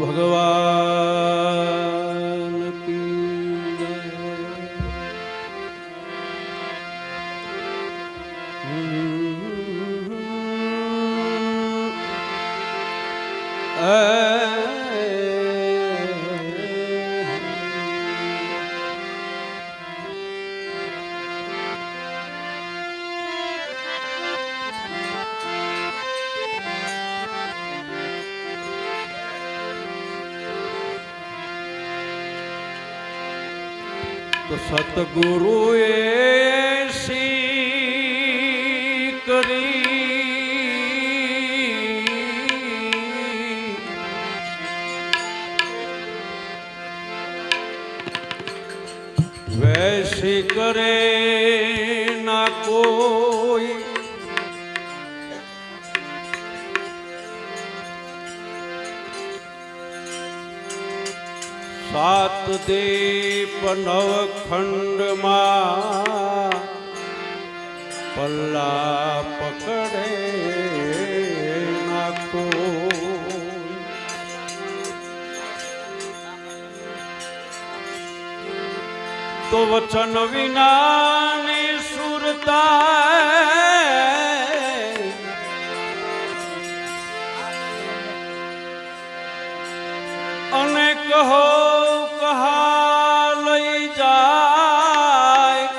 ભગવાન સતગુરુએ શી કરી વૈશી કરે ના સાત દીપ નવખંડમાં પલ્લા પકડે નાખો. તો વચન વિનાની સુરતા અને કહો લઈ જાય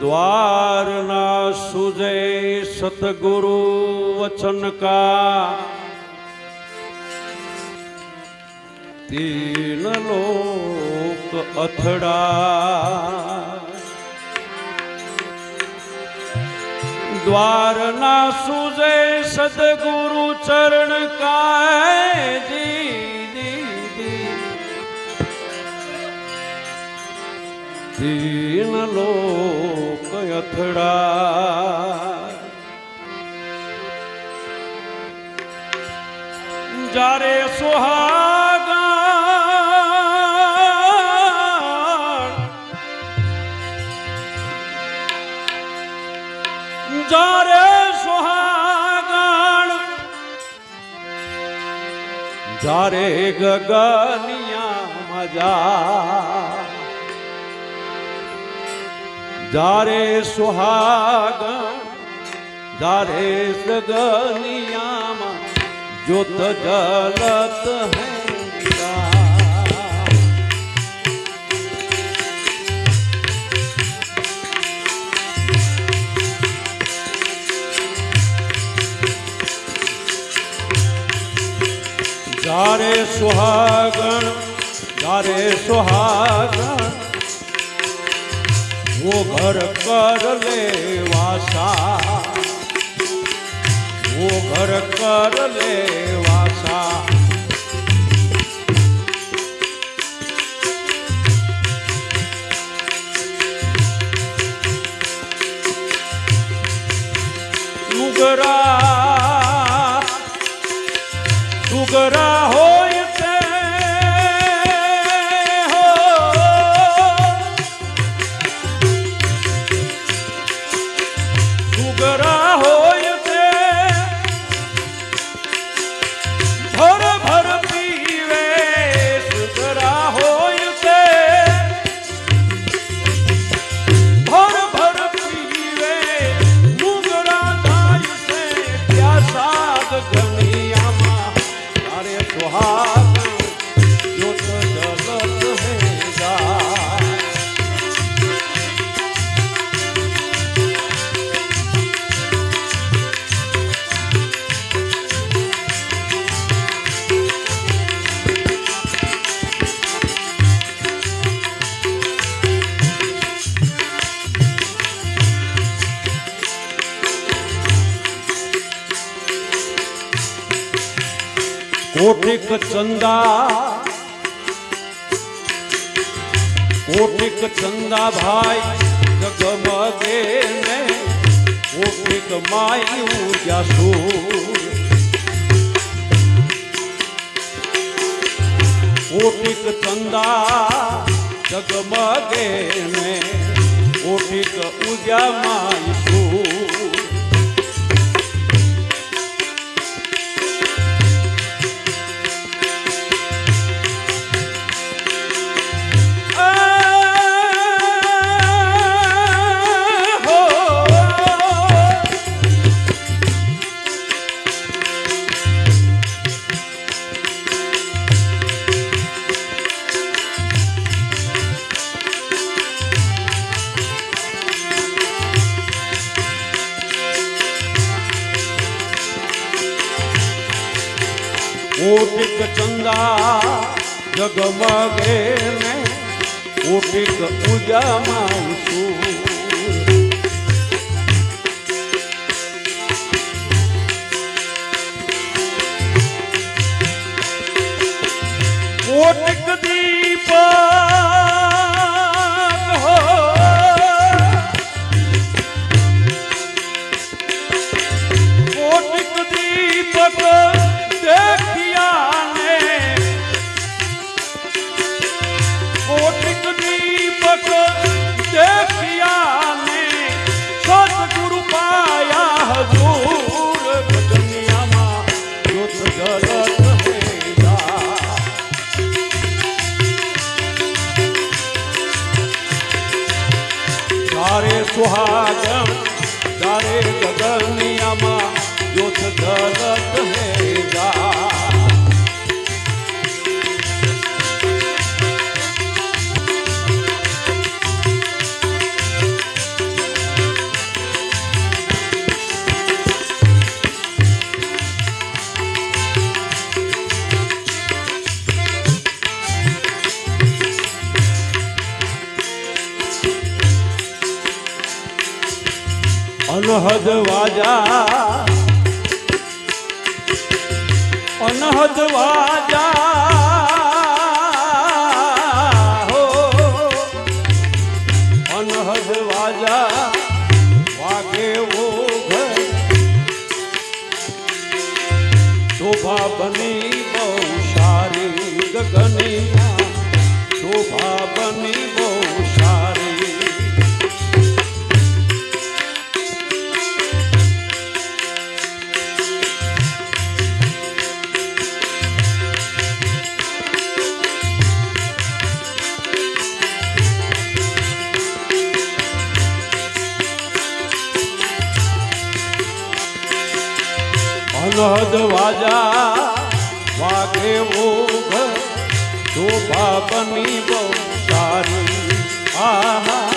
દ્વારના સુજય સતગુરુ વચન કા તીન લોક અથડા દ્વારના સુજે સદગુરુ ચરણ કાય જી દીદી. દીન લોક અથડા. જારે સુહાગણ જારે ગગનિયા મજા. જારે સુહાગ જારે સગનિયામાં જોત જલત હૈ. ધારે સુહાગણ ધારે સુહાગણ. વો ઘર કર લે વાસા વો ઘર કર લે વાસા. લુગરા કોટિક ચંદા. કોઠિક ચંદા ભાઈ, જગમગે ને કોઠિક માયું જાસૂર કોઠિક ચંદા, જગમગે ને કોઠિક ઉજામાય સૂર. કોટિક ચંદા જગમગે ને કોટિક ઉજામાં છું. તારે ગગનિયામાં જોત જગત હે. અનહદ વાજા અનહદ વાજા. વાગે ઓઘ શોભા બની બહુ સારી આહા.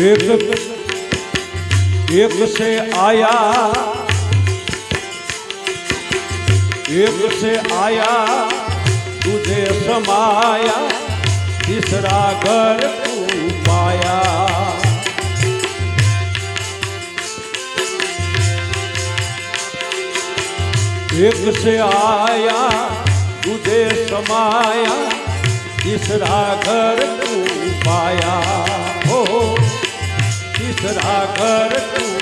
एक एक से आया एक से आया, तुझे समाया, तीसरा घर तू पाया। एक से आया, तुझे समाया, तीसरा घर तू पाया। हो ધરા તું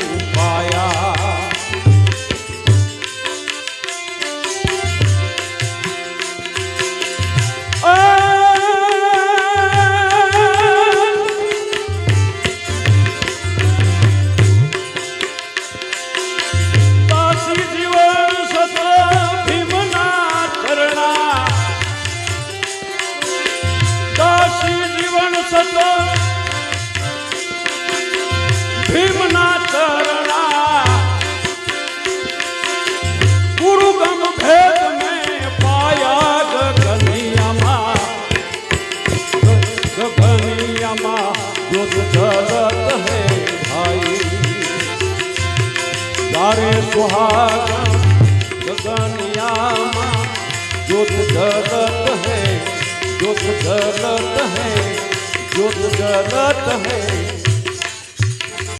રોજ ઝલક હે ભાઈ. તારે સુહાગ ગગનિયામાં જોત ઝલક હે, જોત ઝલક હે, જોત ઝલક હે.